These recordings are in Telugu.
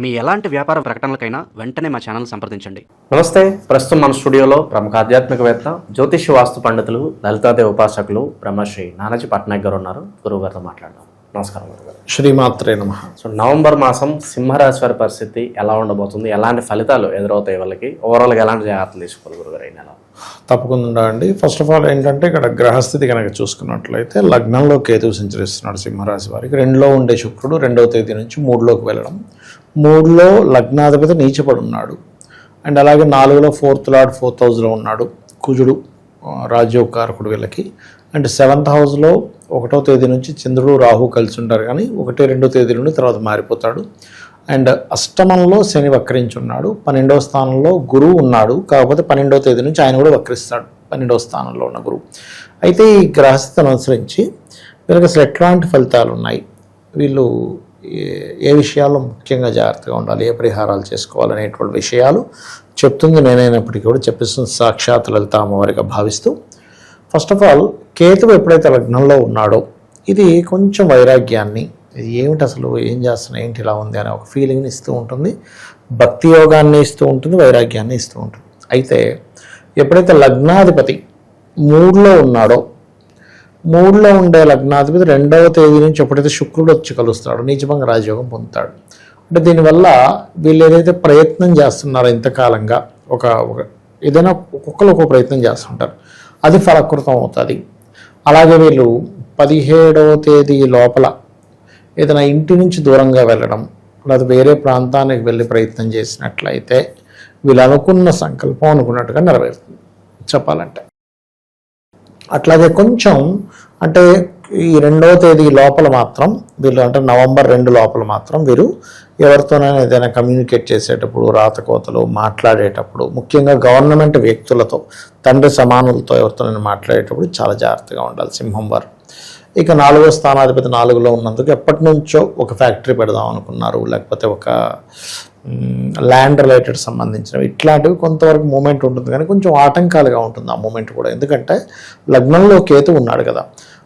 మీ ఎలాంటి వ్యాపార ప్రకటనలకైనా వెంటనే మా ఛానల్ సంప్రదించండి. నమస్తే. ప్రస్తుతం మన స్టూడియోలో ప్రముఖ ఆధ్యాత్మికవేత్త జ్యోతిష్య వాస్తు పండితులు లలితాదేవి ఉపాసకులు బ్రహ్మశ్రీ నానాజీ పట్నాయక్ గారు ఉన్నారు. గురువు గారితో మాట్లాడదాం. నమస్కారం శ్రీమాత్రే నమ. సో నవంబర్ మాసం సింహరాశి వారి పరిస్థితి ఎలా ఉండబోతుంది? ఎలాంటి ఫలితాలు ఎదురవుతాయి వాళ్ళకి? ఓవరాల్గా ఎలాంటి జాగ్రత్తలు తీసుకోవాలి గురుగారు ఈ నెల తప్పకుండా అండి ఫస్ట్ ఆఫ్ ఆల్ ఏంటంటే ఇక్కడ గ్రహస్థితి కనుక చూసుకున్నట్లయితే లగ్నంలో కేతువు సంచరిస్తున్నాడు సింహరాశి వారికి రెండులో ఉండే శుక్రుడు రెండవ తేదీ నుంచి మూడులోకి వెళ్ళడం. మూడులో లగ్నాధిపతి నీచపడి ఉన్నాడు. అండ్ అలాగే నాలుగులో ఫోర్త్ లార్డ్ ఫోర్త్ హౌస్లో ఉన్నాడు కుజుడు ఆ, కారకుడు వీళ్ళకి. అండ్ సెవెంత్ హౌస్లో ఒకటో తేదీ నుంచి చంద్రుడు రాహు కలిసి ఉంటారు కానీ ఒకటి రెండో తేదీ నుండి తర్వాత మారిపోతాడు. అండ్ అష్టమంలో శని వక్రించి ఉన్నాడు పన్నెండవ స్థానంలో గురువు ఉన్నాడు. కాకపోతే పన్నెండవ తేదీ నుంచి ఆయన కూడా వక్రిస్తాడు పన్నెండవ స్థానంలో ఉన్న గురువు. అయితే ఈ గ్రహస్థితిని అనుసరించి వీళ్ళకి అసలు ఎట్లాంటి ఫలితాలు ఉన్నాయి? వీళ్ళు ఏ- ఏ విషయాల్లో ముఖ్యంగా జాగ్రత్తగా ఉండాలి ఏ పరిహారాలు చేసుకోవాలనేటువంటి విషయాలు చెప్తుంది. నేనైనప్పటికీ కూడా చెప్పిస్తుంది సాక్షాత్ లలిత అమ్మవారిగా భావిస్తూ ఫస్ట్ ఆఫ్ ఆల్ కేతువు ఎప్పుడైతే లగ్నంలో ఉన్నాడో ఇది కొంచెం వైరాగ్యాన్ని ఇది ఏమిటి అసలు ఏం చేస్తున్నా ఏంటి ఇలా ఉంది అనే ఒక ఫీలింగ్ని ఇస్తూ ఉంటుంది. భక్తి యోగాన్ని ఇస్తూ ఉంటుంది వైరాగ్యాన్ని ఇస్తూ ఉంటుంది. అయితే ఎప్పుడైతే లగ్నాధిపతి మూడులో ఉన్నాడో మూడులో ఉండే లగ్నాధిపతి రెండవ తేదీ నుంచి ఎప్పుడైతే శుక్రుడు వచ్చి కలుస్తాడు నీచభంగ రాజయోగం పొందుతాడు. అంటే దీనివల్ల వీళ్ళు ఏదైతే ప్రయత్నం చేస్తున్నారో ఇంతకాలంగా ఒక ఒక ఏదైనా ఒక్కొక్కరు ఒక్కొక్క ప్రయత్నం చేస్తుంటారు. అది ఫలకృతం అవుతుంది. అలాగే వీళ్ళు పదిహేడవ తేదీ లోపల ఏదైనా ఇంటి నుంచి దూరంగా వెళ్ళడం లేదా వేరే ప్రాంతానికి వెళ్ళి ప్రయత్నం చేసినట్లయితే వీళ్ళు అనుకున్న సంకల్పం అనుకున్నట్టుగా నెరవేరుతుంది. చెప్పాలంటే. అట్లాగే కొంచెం అంటే ఈ రెండవ తేదీ లోపల మాత్రం వీళ్ళు అంటే నవంబర్ రెండు లోపల మాత్రం వీరు ఎవరితోనైనా ఏదైనా కమ్యూనికేట్ చేసేటప్పుడు రాతకోతలు మాట్లాడేటప్పుడు ముఖ్యంగా గవర్నమెంట్ వ్యక్తులతో తండ్రి సమానులతో ఎవరితోనైనా మాట్లాడేటప్పుడు చాలా జాగ్రత్తగా ఉండాలి సింహం వారు. ఇక నాలుగో స్థానాధిపతి నాలుగులో ఉన్నందుకు ఎప్పటి నుంచో ఒక ఫ్యాక్టరీ పెడదాం అనుకున్నారు లేకపోతే ఒక ల్యాండ్ రిలేటెడ్ సంబంధించినవి. ఇట్లాంటివి కొంతవరకు మూమెంట్ ఉంటుంది కానీ కొంచెం ఆటంకాలుగా ఉంటుంది ఆ మూమెంట్ కూడా. ఎందుకంటే లగ్నంలో కేతు ఉన్నాడు కదా.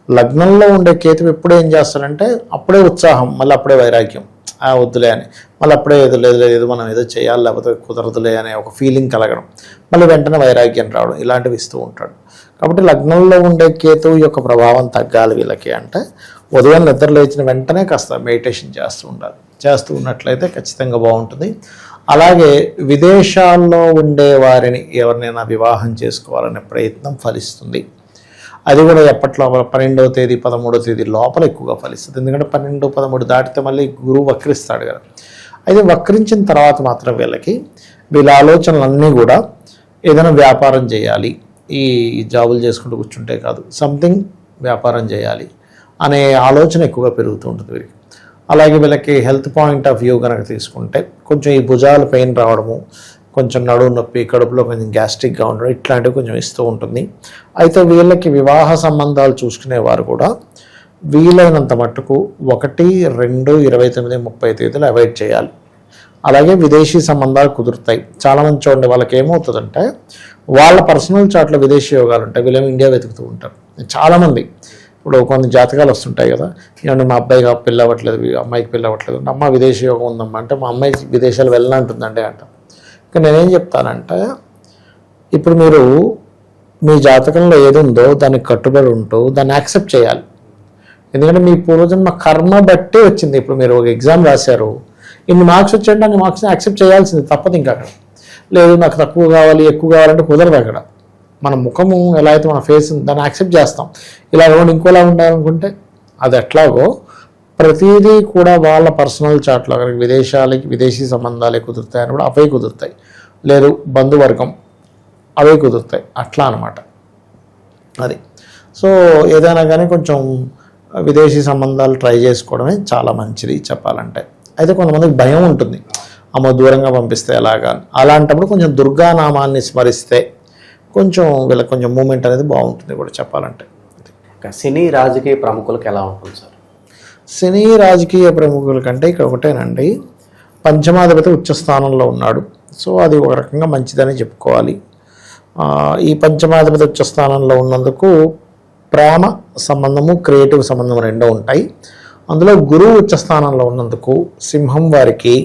లగ్నంలో ఉండే కేతు ఎప్పుడు ఏం చేస్తాడంటే అప్పుడే ఉత్సాహం మళ్ళీ అప్పుడే వైరాగ్యం. ఆ వద్దులే అని. మళ్ళీ అప్పుడే ఏదో లేదు లేదు మనం ఏదో చేయాలి లేకపోతే కుదరదులే అనే ఒక ఫీలింగ్ కలగడం. మళ్ళీ వెంటనే వైరాగ్యం రావడం ఇలాంటివి ఇస్తూ ఉంటాడు. కాబట్టి లగ్నంలో ఉండే కేతువు యొక్క ప్రభావం తగ్గాలి వీళ్ళకి అంటే ఉదయం నిద్ర లేచిన వెంటనే కాస్త మెడిటేషన్ చేస్తూ ఉండాలి. చేస్తూ ఉన్నట్లయితే ఖచ్చితంగా బాగుంటుంది. అలాగే విదేశాల్లో ఉండే వారిని ఎవరినైనా వివాహం చేసుకోవాలనే ప్రయత్నం ఫలిస్తుంది. అది కూడా ఎప్పట్లో పన్నెండవ తేదీ పదమూడవ తేదీ లోపల ఎక్కువగా ఫలిస్తుంది. ఎందుకంటే పన్నెండు పదమూడు దాటితే మళ్ళీ గురువు వక్రిస్తాడు కదా. అయితే వక్రించిన తర్వాత మాత్రం వీళ్ళకి వీళ్ళ ఆలోచనలన్నీ కూడా ఏదైనా వ్యాపారం చేయాలి. ఈ జాబులు చేసుకుంటూ కూర్చుంటే కాదు సంథింగ్ వ్యాపారం చేయాలి అనే ఆలోచన ఎక్కువగా పెరుగుతూ ఉంటుంది వీరికి అలాగే వీళ్ళకి హెల్త్ పాయింట్ ఆఫ్ వ్యూ కనుక తీసుకుంటే కొంచెం ఈ భుజాలు పెయిన్ రావడము కొంచెం నడువు నొప్పి కడుపులో కొంచెం గ్యాస్ట్రిక్గా ఉండడం ఇట్లాంటివి కొంచెం ఇస్తూ ఉంటుంది. అయితే వీళ్ళకి వివాహ సంబంధాలు చూసుకునేవారు కూడా వీలైనంత మట్టుకు ఒకటి రెండు ఇరవై తొమ్మిది ముప్పై తేదీలు అవాయిడ్ చేయాలి. అలాగే విదేశీ సంబంధాలు కుదురుతాయి. చాలామంది చూడండి వాళ్ళకి ఏమవుతుందంటే వాళ్ళ పర్సనల్ చాట్లో విదేశీ యోగాలు ఉంటాయి. వీళ్ళేమో ఇండియా వెతుకుతూ ఉంటారు. చాలామంది ఇప్పుడు కొన్ని జాతకాలు వస్తుంటాయి కదా. ఏమంటే మా అబ్బాయికి పెళ్ళి అవ్వట్లేదు అమ్మాయికి పెళ్ళి అవ్వట్లేదు అమ్మ విదేశీ యోగం ఉందమ్మా అంటే మా అమ్మాయి విదేశాలు వెళ్ళాలంటుందండి అంట. ఇంకా నేనేం చెప్తానంటే ఇప్పుడు మీరు మీ జాతకంలో ఏది ఉందో దానికి కట్టుబడి ఉంటూ దాన్ని యాక్సెప్ట్ చేయాలి. ఎందుకంటే మీ పూర్వజన్మ కర్మ బట్టి వచ్చింది. ఇప్పుడు మీరు ఒక ఎగ్జామ్ రాశారు ఇన్ని మార్క్స్ వచ్చాయంటే అన్ని మార్క్స్ని యాక్సెప్ట్ చేయాల్సింది తప్పదు ఇంకా అక్కడ లేదు నాకు తక్కువ కావాలి ఎక్కువ కావాలంటే కుదరదు అక్కడ. మన ముఖము ఎలా అయితే మన ఫేస్ దాన్ని యాక్సెప్ట్ చేస్తాం. ఇలా కాకుండా ఇంకోలా ఉండాలనుకుంటే అది ఎట్లాగో ప్రతిదీ కూడా వాళ్ళ పర్సనల్ చాట్లో కనుక విదేశాలకి విదేశీ సంబంధాలే కుదురుతాయని కూడా అవే కుదురుతాయి. లేదు బంధువర్గం అవే కుదురుతాయి. అట్లా అనమాట అది. సో ఏదైనా కానీ కొంచెం విదేశీ సంబంధాలు ట్రై చేసుకోవడమే చాలా మంచిది చెప్పాలంటే. అయితే కొంతమందికి భయం ఉంటుంది. అమ్మ దూరంగా పంపిస్తే ఎలాగా? అలాంటప్పుడు కొంచెం దుర్గానామాన్ని స్మరిస్తే కొంచెం వీళ్ళకి కొంచెం మూమెంట్ అనేది బాగుంటుంది కూడా చెప్పాలంటే. సినీ రాజకీయ ప్రముఖులకు ఎలా ఉంటుంది సార్? సినీ రాజకీయ ప్రముఖుల కంటే ఇక్కడ ఒకటేనండి. పంచమాధిపతి ఉచ్చ స్థానంలో ఉన్నాడు. సో అది ఒక రకంగా మంచిదని చెప్పుకోవాలి. ఈ పంచమాధిపతి ఉచ్చ స్థానంలో ఉన్నందుకు ప్రేమ సంబంధము క్రియేటివ్ సంబంధం రెండో ఉంటాయి. అందులో గురువు ఉచ్చ స్థానంలో ఉన్నందుకు సింహం వారికి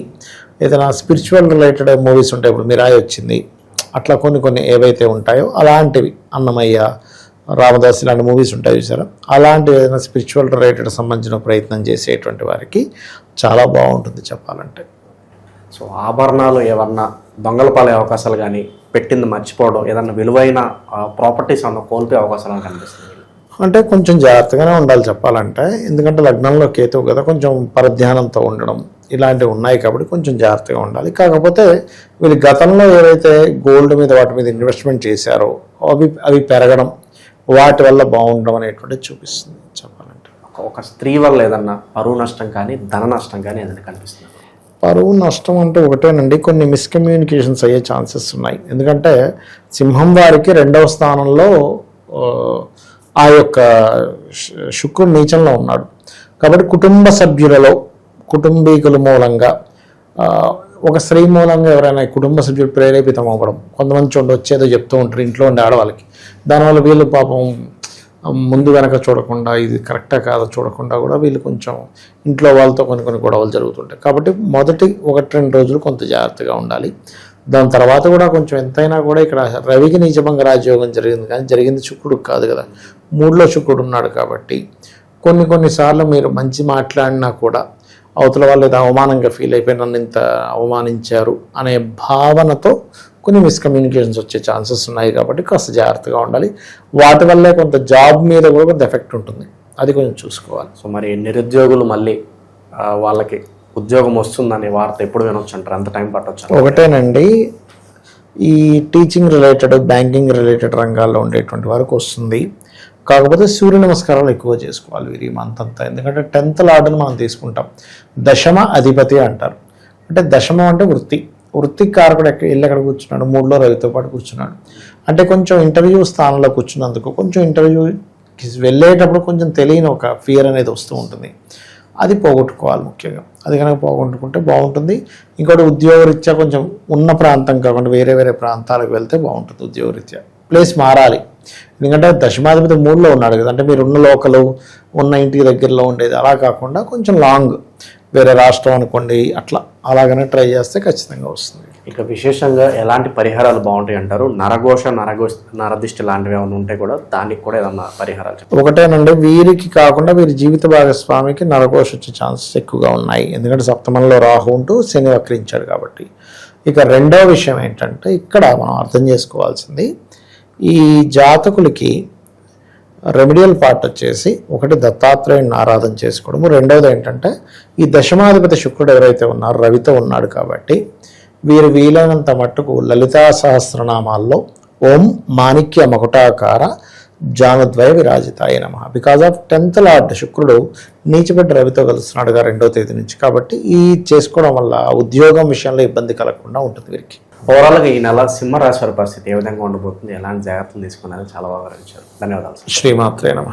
ఏదైనా స్పిరిచువల్ రిలేటెడ్ మూవీస్ ఉంటాయి ఇప్పుడు మిరాయి వచ్చింది. అట్లా కొన్ని కొన్ని ఏవైతే ఉంటాయో అలాంటివి అన్నమయ్య రామదాస్ ఇలాంటి మూవీస్ ఉంటాయి చూసారా? అలాంటి ఏదైనా స్పిరిచువల్ రిలేటెడ్ సంబంధించిన ప్రయత్నం చేసేటువంటి వారికి చాలా బాగుంటుంది చెప్పాలంటే. సో ఆభరణాలు ఏమన్నా దొంగలు పాలే అవకాశాలు కానీ పెట్టింది మర్చిపోవడం ఏదన్నా విలువైన ప్రాపర్టీస్ అన్న కోల్పోయే అవకాశాలు కనిపిస్తుంది అంటే కొంచెం జాగ్రత్తగానే ఉండాలి చెప్పాలంటే. ఎందుకంటే లగ్నంలో కేతువు కదా కొంచెం పరధ్యానంతో ఉండడం ఇలాంటివి ఉన్నాయి కాబట్టి కొంచెం జాగ్రత్తగా ఉండాలి. కాకపోతే వీళ్ళు గతంలో ఏవైతే గోల్డ్ మీద వాటి మీద ఇన్వెస్ట్మెంట్ చేశారో అవి అవి పెరగడం వాటి వల్ల బాగుండడం అనేటువంటిది చూపిస్తుంది చెప్పాలంటే. ఒక- స్త్రీ వల్ల ఏదన్నా పరువు నష్టం కానీ ధన నష్టం కానీ ఏదైనా కనిపిస్తుంది? పరువు నష్టం అంటే ఒకటేనండి. కొన్ని మిస్కమ్యూనికేషన్స్ అయ్యే ఛాన్సెస్ ఉన్నాయి. ఎందుకంటే సింహం వారికి రెండవ స్థానంలో ఆ, యొక్క శుక్రుడు నీచంలో ఉన్నాడు. కాబట్టి కుటుంబ సభ్యులలో కుటుంబీకుల మూలంగా ఒక స్త్రీ మూలంగా ఎవరైనా కుటుంబ సభ్యులు ప్రేరేపితం అవ్వడం కొంతమంది చూడండి వచ్చేదో చెప్తూ ఉంటారు ఇంట్లో ఉండే ఆడవాళ్ళకి. దానివల్ల వీళ్ళు పాపం ముందు వెనక చూడకుండా ఇది కరెక్టా కాదో చూడకుండా కూడా వీళ్ళు కొంచెం ఇంట్లో వాళ్ళతో కొన్ని కొన్ని గొడవలు జరుగుతుంటాయి. కాబట్టి మొదటి ఒకటి రెండు రోజులు కొంత జాగ్రత్తగా ఉండాలి. దాని తర్వాత కూడా కొంచెం ఎంతైనా కూడా ఇక్కడ రవికి నిజమంగా రాజయోగం జరిగింది కానీ జరిగింది శుక్రుడు కాదు కదా. మూడులో శుక్రుడు ఉన్నాడు కాబట్టి కొన్ని కొన్నిసార్లు మీరు మంచి మాట్లాడినా కూడా అవతల వాళ్ళు ఏదో అవమానంగా ఫీల్ అయిపోయి నన్ను ఇంత అవమానించారు అనే భావనతో కొన్ని మిస్కమ్యూనికేషన్స్ వచ్చే ఛాన్సెస్ ఉన్నాయి కాబట్టి కాస్త జాగ్రత్తగా ఉండాలి. వాటి వల్లే కొంత జాబ్ మీద కూడా కొంత ఎఫెక్ట్ ఉంటుంది. అది కొంచెం చూసుకోవాలి. సో మరి నిరుద్యోగులు మళ్ళీ వాళ్ళకి ఉద్యోగం వస్తుందనే వార్త ఎప్పుడు వినొచ్చు అంటారు? అంత టైం పట్టొచ్చు? ఒకటేనండి ఈ టీచింగ్ రిలేటెడ్ బ్యాంకింగ్ రిలేటెడ్ రంగాల్లో ఉండేటువంటి వరకు వస్తుంది. కాకపోతే సూర్య నమస్కారాలు ఎక్కువ చేసుకోవాలి వీరి మంత్ అంతా. ఎందుకంటే టెన్త్ లార్డ్ని మనం తీసుకుంటాం. దశమ అధిపతి అంటారు. అంటే దశమం అంటే వృత్తి. వృత్తి కారకుడు ఎక్కడ వెళ్ళి ఎక్కడ కూర్చున్నాడు? మూడులో రవితో పాటు కూర్చున్నాడు. అంటే కొంచెం ఇంటర్వ్యూ స్థానంలో కూర్చున్నందుకు కొంచెం ఇంటర్వ్యూకి వెళ్ళేటప్పుడు కొంచెం తెలియని ఒక ఫియర్ అనేది వస్తూ ఉంటుంది. అది పోగొట్టుకోవాలి ముఖ్యంగా. అది కనుక పోగొట్టుకుంటే బాగుంటుంది. ఇంకోటి ఉద్యోగరీత్యా కొంచెం ఉన్న ప్రాంతం కాకుండా వేరే వేరే ప్రాంతాలకు వెళ్తే బాగుంటుంది ఉద్యోగరీత్యా. ప్లేస్ మారాలి. ఎందుకంటే దశమాధిపతి మూడులో ఉన్నాడు కదా. అంటే మీరు ఉన్న లోకలు ఉన్న ఇంటికి దగ్గరలో ఉండేది. అలా కాకుండా కొంచెం లాంగ్ వేరే రాష్ట్రం అనుకోండి అట్లా. అలాగనే ట్రై చేస్తే ఖచ్చితంగా వస్తుంది. ఇక విశేషంగా ఎలాంటి పరిహారాలు బాగుంటాయి అంటారు? నరఘోష నరఘోష నరదిష్టి లాంటివి ఏమైనా ఉంటే కూడా దానికి కూడా ఏదన్నా పరిహారాలు ఒకటేనండి వీరికి కాకుండా వీరి జీవిత భాగస్వామికి నరకోశ వచ్చే ఛాన్సెస్ ఎక్కువగా ఉన్నాయి. ఎందుకంటే సప్తమంలో రాహు ఉంటూ శని వక్రించాడు కాబట్టి. ఇక రెండవ విషయం ఏంటంటే ఇక్కడ మనం అర్థం చేసుకోవాల్సింది ఈ జాతకులకి రెమెడియల్ పార్ట్ వచ్చేసి ఒకటి దత్తాత్రేయుని ఆరాధన చేసుకోవడము. రెండవది ఏంటంటే ఈ దశమాధిపతి శుక్రుడు ఎవరైతే ఉన్నారో రవితో ఉన్నాడు కాబట్టి వీరు వీలైనంత మట్టుకు లలితా సహస్రనామాల్లో ఓం మాణిక్య మకుటాకార జానద్వయ విరాజితాయ నమ. బికాజ్ ఆఫ్ టెన్త్ లార్డ్ శుక్రుడు నీచిపెట్టి రవితో కలుస్తున్నాడుగా రెండో తేదీ నుంచి. కాబట్టి ఈ చేసుకోవడం వల్ల ఉద్యోగం విషయంలో ఇబ్బంది కలగకుండా ఉంటుంది వీరికి. ఓవరాల్గా ఈ నెల సింహరాశి వారి పరిస్థితి ఏ విధంగా ఉండబోతుంది ఎలాంటి జాగ్రత్తలు తీసుకున్నారని చాలా బాగా వివరించారు. ధన్యవాదాలు శ్రీమాత్రే నమ.